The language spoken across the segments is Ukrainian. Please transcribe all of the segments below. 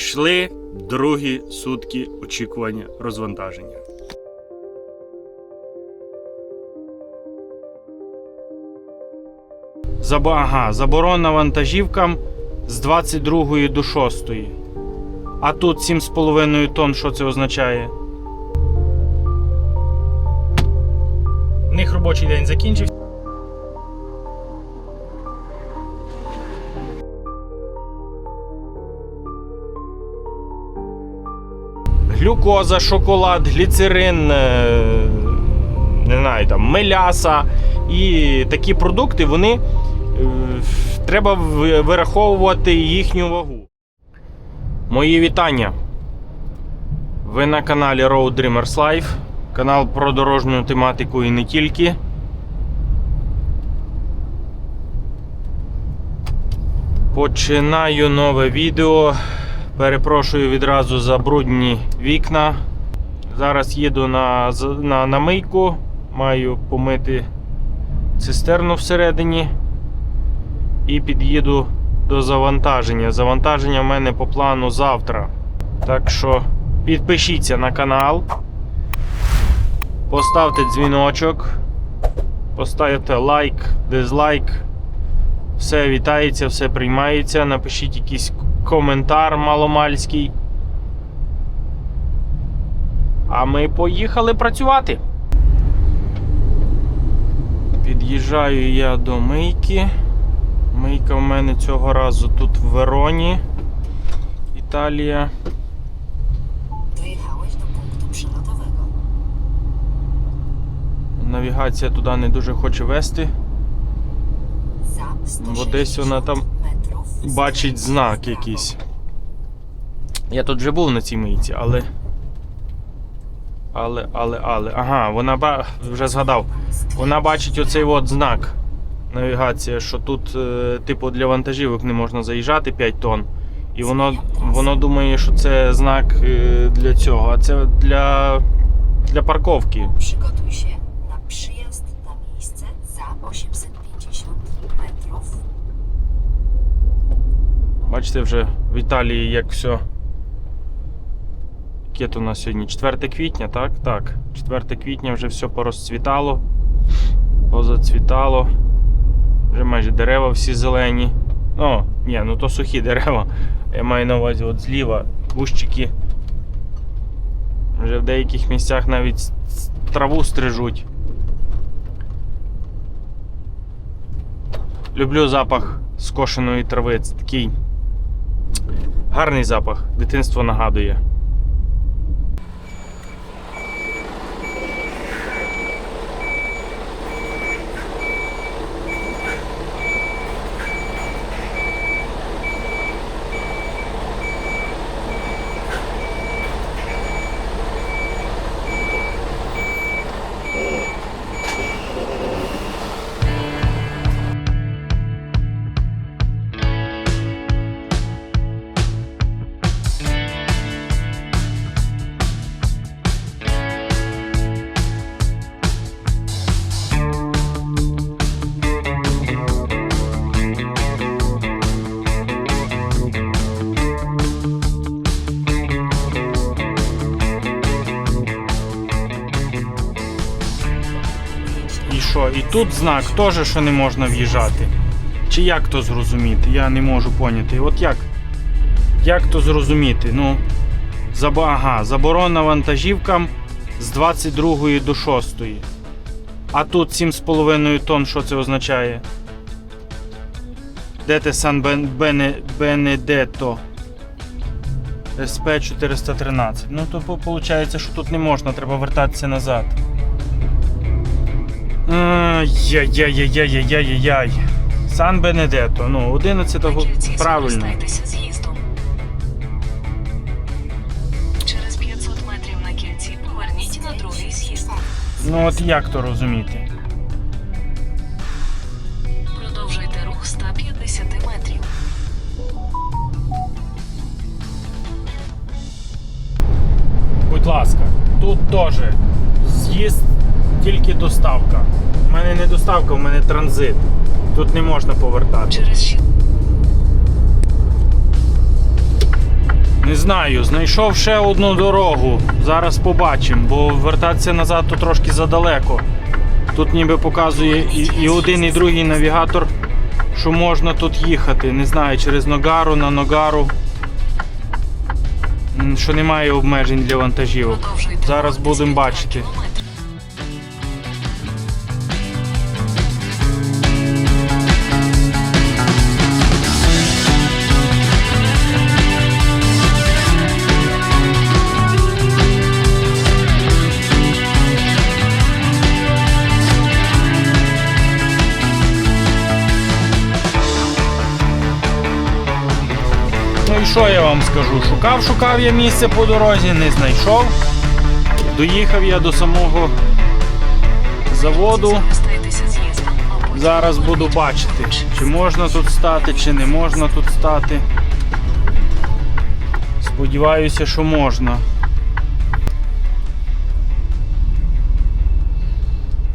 Йшли другі сутки очікування розвантаження. Ага, заборона вантажівкам з 22 до 6. А тут 7,5 тонн, що це означає? У них робочий день закінчився. Глюкоза, шоколад, гліцерин, е, не знаю, там, меляса і такі продукти, вони е, треба вираховувати їхню вагу. Мої вітання. Ви на каналі Road Dreamers Life. Канал про дорожню тематику і не тільки. Починаю нове відео. Перепрошую відразу за брудні вікна. Зараз їду на, на, на мийку. Маю помити цистерну всередині. І під'їду до завантаження. Завантаження в мене по плану завтра. Так що підпишіться на канал. Поставте дзвіночок. Поставте лайк, дизлайк. Все вітається, все приймається. Напишіть якийсь коментар маломальський. А ми поїхали працювати. Під'їжджаю я до мийки. Мийка в мене цього разу тут в Вероні, Італія. Навігація туди не дуже хоче вести. Бо десь вона там бачить знак якийсь. Я тут вже був на цій мийці, але. Але, але, але. Ага, вона ба... вже згадав. Вона бачить оцей от знак. Навігація, що тут, е, типу, для вантажівок не можна заїжджати 5 тонн. І воно, воно думає, що це знак е, для цього, а це для, для парковки. Бачите, вже в Італії як все. Яке у нас сьогодні? 4 квітня, так? Так. 4 квітня вже все порозцвітало, позацвітало. Вже майже дерева всі зелені. О, ні, ну то сухі дерева. Я маю на увазі от зліва кущики. Вже в деяких місцях навіть траву стрижуть. Люблю запах скошеної трави. Це такий гарний запах. Дитинство нагадує. Тут знак теж, що не можна в'їжджати. Чи як то зрозуміти? Я не можу поняти. От як? Як то зрозуміти? Ну, заба... ага, заборона вантажівкам з 22 до 6. А тут 7,5 тонн, що це означає? Де те Сан Бен... Бене... Бенедетто? СП 413. Ну, то виходить, що тут не можна, треба вертатися назад. Яй-яй-яй-яй-яй-яй-яй. Сан Бенедетто. Ну, 11-го правильно. Через 500 метрів на кільці поверніть на другий з'їзд. Ну от як то розуміти? Продовжуйте рух 150 метрів. Будь ласка, тут теж з'їзд тільки доставка. У мене не доставка, у мене транзит. Тут не можна повертати. Через 6 знаю, знайшов ще одну дорогу. Зараз побачимо, бо вертатися назад то трошки задалеко. Тут ніби показує і, і один, і другий навігатор, що можна тут їхати. Не знаю, через Ногару на Ногару. Що немає обмежень для вантажівок. Зараз будемо бачити. Що я вам скажу? Шукав, шукав я місце по дорозі, не знайшов. Доїхав я до самого заводу. Зараз буду бачити, чи можна тут стати, чи не можна тут стати. Сподіваюся, що можна.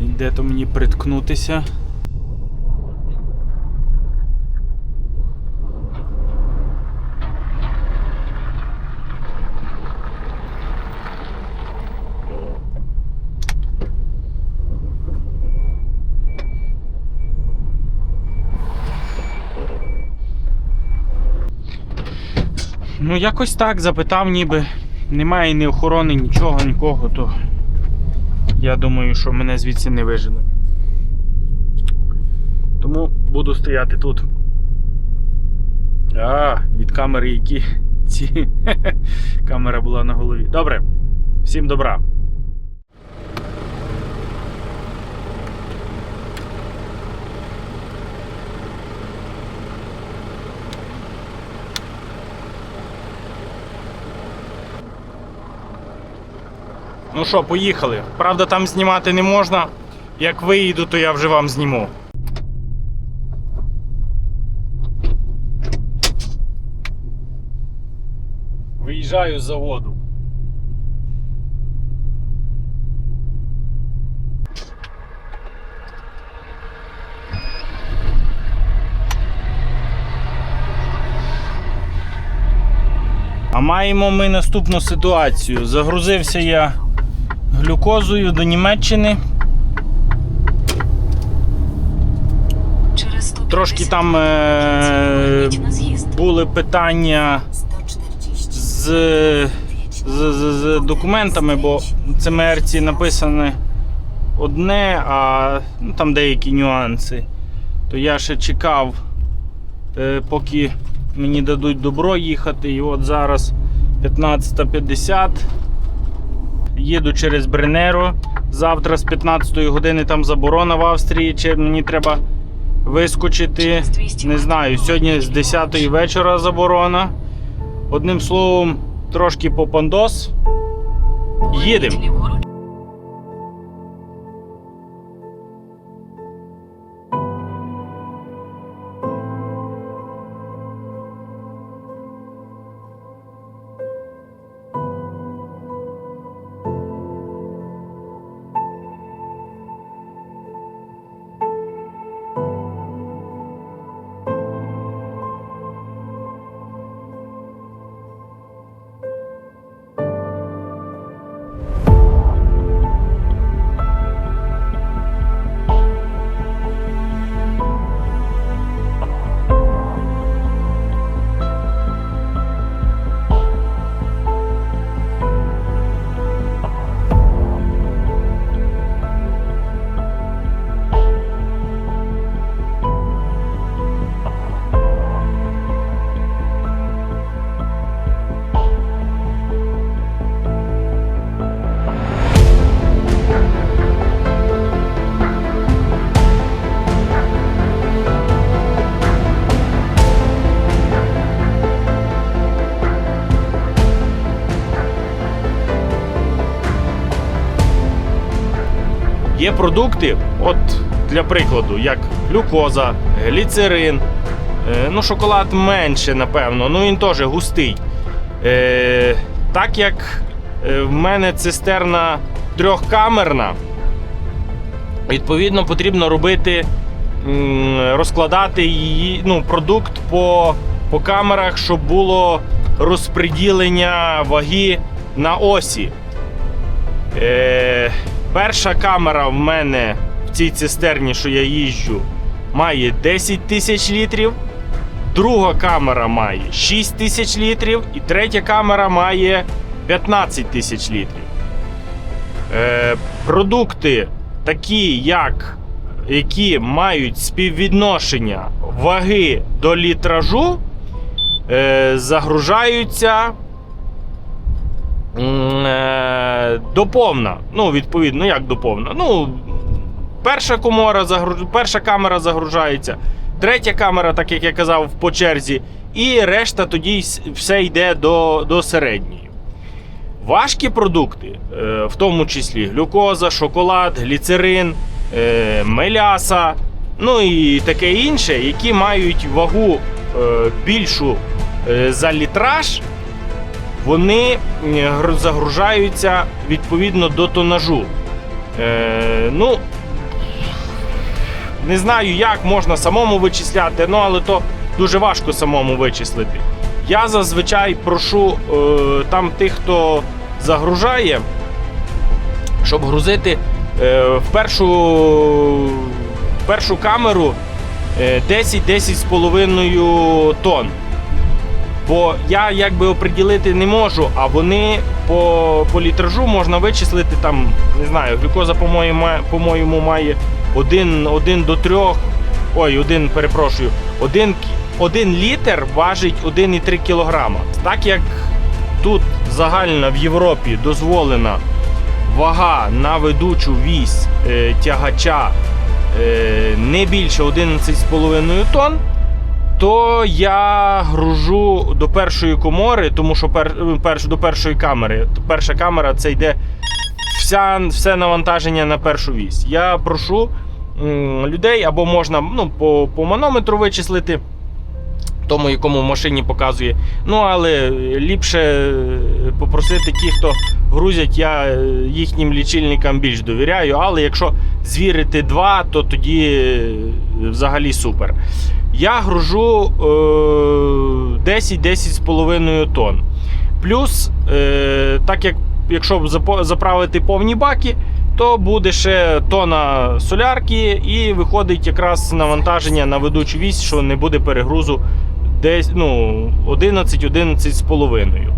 І де то мені приткнутися? Ну, якось так запитав, ніби немає ні охорони, нічого, нікого, то я думаю, що мене звідси не виженуть. Тому буду стояти тут. А, від камери які ці. Камера була на голові. Добре. Всім добра. Ну що, поїхали. Правда, там знімати не можна. Як виїду, то я вже вам зніму. Виїжджаю з заводу. А маємо ми наступну ситуацію. Загрузився я глюкозою до Німеччини. Трошки там е- були питання з, з, з, з документами, бо в ЦМРці написане одне, а ну, там деякі нюанси. То я ще чекав, е, поки мені дадуть добро їхати. І от зараз 15.50. Їду через Бренеро. Завтра з 15 години там заборона в Австрії. Чи мені треба вискочити? Не знаю. Сьогодні з 10 вечора заборона. Одним словом, трошки попандос. Їдемо. Є продукти, от для прикладу, як глюкоза, гліцерин. Е, ну, шоколад менше, напевно, ну він теж густий. Е, так як е, в мене цистерна трьохкамерна, відповідно, потрібно робити, розкладати її, ну, продукт по, по камерах, щоб було розподілення ваги на осі. Е, перша камера в мене в цій цистерні, що я їжджу, має 10 тисяч літрів. Друга камера має 6 тисяч літрів, і третя камера має 15 тисяч літрів. Е, продукти, такі як які мають співвідношення ваги до літражу, е, загружаються доповна. Ну, відповідно, як доповна. Ну, перша комора загруж... перша камера загружається, третя камера, так як я казав, по черзі, і решта тоді все йде до, до середньої. Важкі продукти, е, в тому числі глюкоза, шоколад, гліцерин, е, меляса, ну і таке інше, які мають вагу е, більшу е, за літраж, вони загружаються відповідно до тонажу. Е, ну, не знаю, як можна самому вичисляти, ну але то дуже важко самому вичислити. Я зазвичай прошу е, там тих, хто загружає, щоб грузити е, в першу, в першу камеру е, 10-10,5 тонн. Бо я якби оприділити не можу, а вони по, по літражу можна вичислити там, не знаю, глюкоза, по-моєму, по-моєму, має 1, 1 до 3, ой, 1, перепрошую, 1, 1 літр важить 1,3 кілограма. Так як тут загальна в Європі дозволена вага на ведучу вісь е, тягача е, не більше 11,5 тонн, то я гружу до першої комори, тому що пер, перш, до першої камери. Перша камера це йде вся, все навантаження на першу вісь. Я прошу людей або можна ну, по, по манометру вичислити. Тому, якому машині показує. Ну, але ліпше е, попросити ті, хто грузять, я е, їхнім лічильникам більш довіряю. Але якщо звірити два, то тоді е, взагалі супер. Я гружу е, 10-10,5 тонн. Плюс, е, так як якщо заправити повні баки, то буде ще тона солярки, і виходить якраз навантаження на ведучу вісь, що не буде перегрузу десь ну, 11-11,5.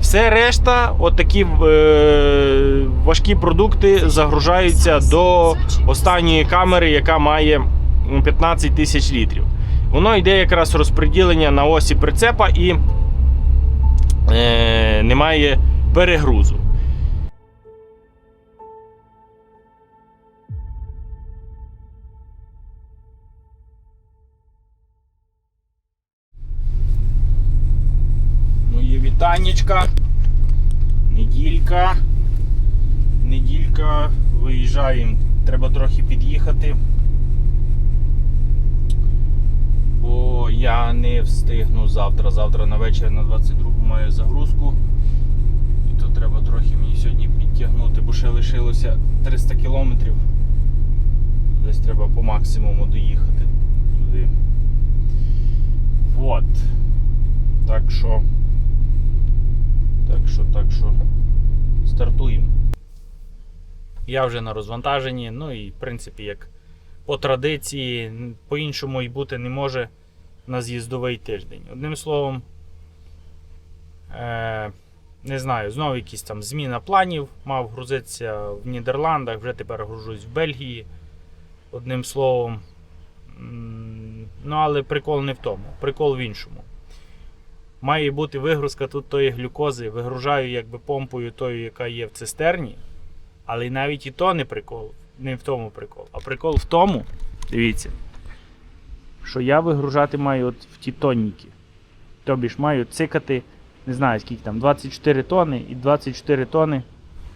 Все решта, отакі е, важкі продукти загружаються до останньої камери, яка має 15 тисяч літрів. Воно йде якраз розподілення на осі прицепа і е, немає перегрузу. Мої вітаннячка. Неділька. Неділька. Виїжджаємо. Треба трохи під'їхати. Бо я не встигну завтра. Завтра на вечір на 22 маю загрузку. І то треба трохи мені сьогодні підтягнути, бо ще лишилося 300 кілометрів. Десь треба по максимуму доїхати туди. Вот. Так що. Так що, так що. Стартуємо. Я вже на розвантаженні, ну і в принципі, як по традиції, по-іншому і бути не може на з'їздовий тиждень. Одним словом, е, не знаю, знову якісь там зміна планів. Мав грузитися в Нідерландах, вже тепер гружусь в Бельгії. Одним словом. Ну, але прикол не в тому. Прикол в іншому. Має бути вигрузка тут тої глюкози. Вигружаю якби помпою тою, яка є в цистерні. Але навіть і то не прикол. Не в тому прикол. А прикол в тому, дивіться, що я вигружати маю от в ті тонніки. Тобі ж маю цикати, не знаю скільки там, 24 тони і 24 тони.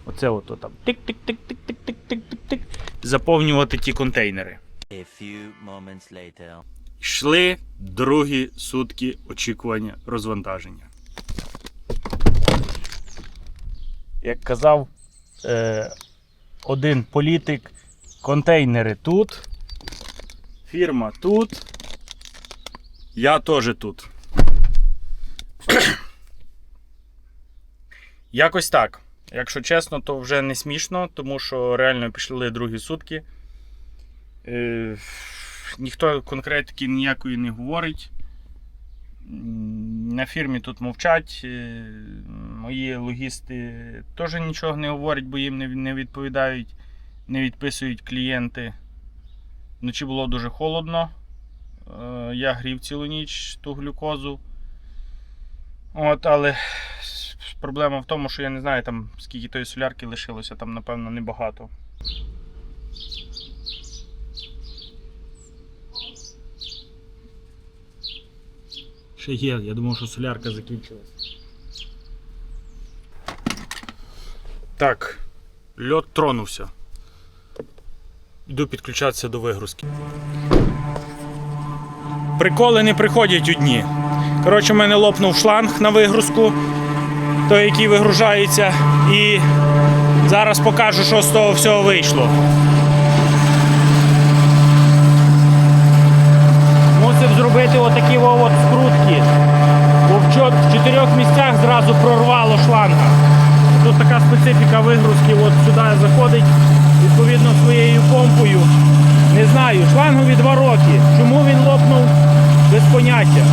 Оце ото там. Тик-тик-тик-тик-тик-тик-тик-тик. Заповнювати ті контейнери. A few moments later. Йшли другі сутки очікування розвантаження. Як казав е, один політик, контейнери тут, фірма тут, я теж тут. Якось так. Якщо чесно, то вже не смішно, тому що реально пішли другі сутки. Е, ніхто конкретики ніякої не говорить. На фірмі тут мовчать. е, Мої логісти теж нічого не говорять, бо їм не, не відповідають, не відписують клієнти. Вночі було дуже холодно. Е, Я грів цілу ніч ту глюкозу. От, але проблема в тому, що я не знаю, там скільки тої солярки лишилося, там, напевно, небагато. Ще є, я думав, що солярка закінчилась. Так, льот тронувся. Йду підключатися до вигрузки. Приколи не приходять одні. Коротше, в мене лопнув шланг на вигрузку, той, який вигружається, і зараз покажу, що з того всього вийшло. Мусив зробити отакі от скрутки. Бо в чотирьох місцях зразу прорвало шланга. Тут така специфіка вигрузки, от сюди заходить відповідно своєю помпою. Не знаю, шлангові два роки. Чому він лопнув без поняття.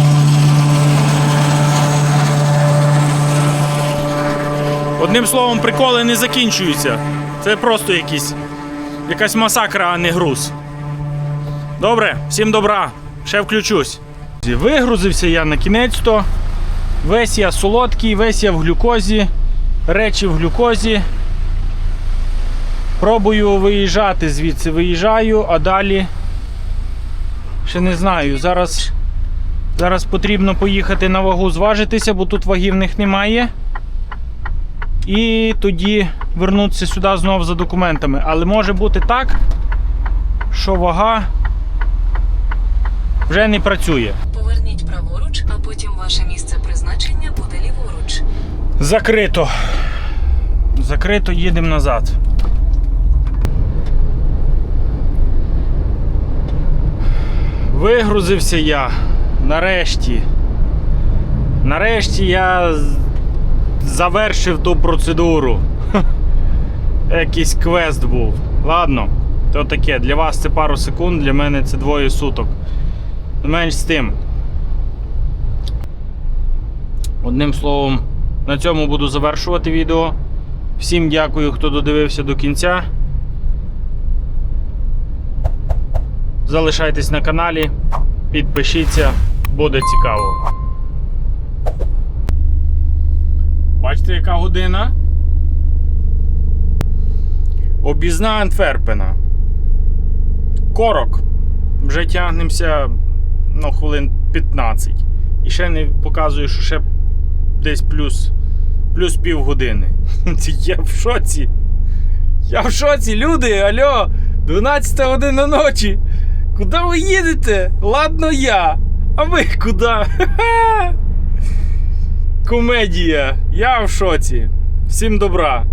Одним словом, приколи не закінчуються. Це просто якісь, якась масакра, а не груз. Добре, всім добра. Ще включусь. Вигрузився я на кінець-то. Весь я солодкий, весь я в глюкозі, речі в глюкозі. Пробую виїжджати звідси, виїжджаю, а далі ще не знаю. Зараз, зараз потрібно поїхати на вагу зважитися, бо тут вагів в них немає. І тоді вернутися сюди знову за документами. Але може бути так, що вага вже не працює. Поверніть праворуч, а потім ваше місце призначення буде ліворуч. Закрито. Закрито, їдемо назад. Вигрузився я. Нарешті. Нарешті я завершив ту процедуру. Якийсь квест був. Ладно, то таке. Для вас це пару секунд, для мене це двоє суток. Менш з тим. Одним словом, на цьому буду завершувати відео. Всім дякую, хто додивився до кінця. Залишайтесь на каналі, підпишіться, буде цікаво. Бачите, яка година? Обізна Антверпена. Корок. Вже тягнемося ну, хвилин 15. І ще не показую, що ще десь плюс, плюс півгодини. Я в шоці. Я в шоці, люди, алло, 12 година ночі. Куди ви їдете? Ладно я. А ви куди? Комедія. Я в шоці. Всім добра.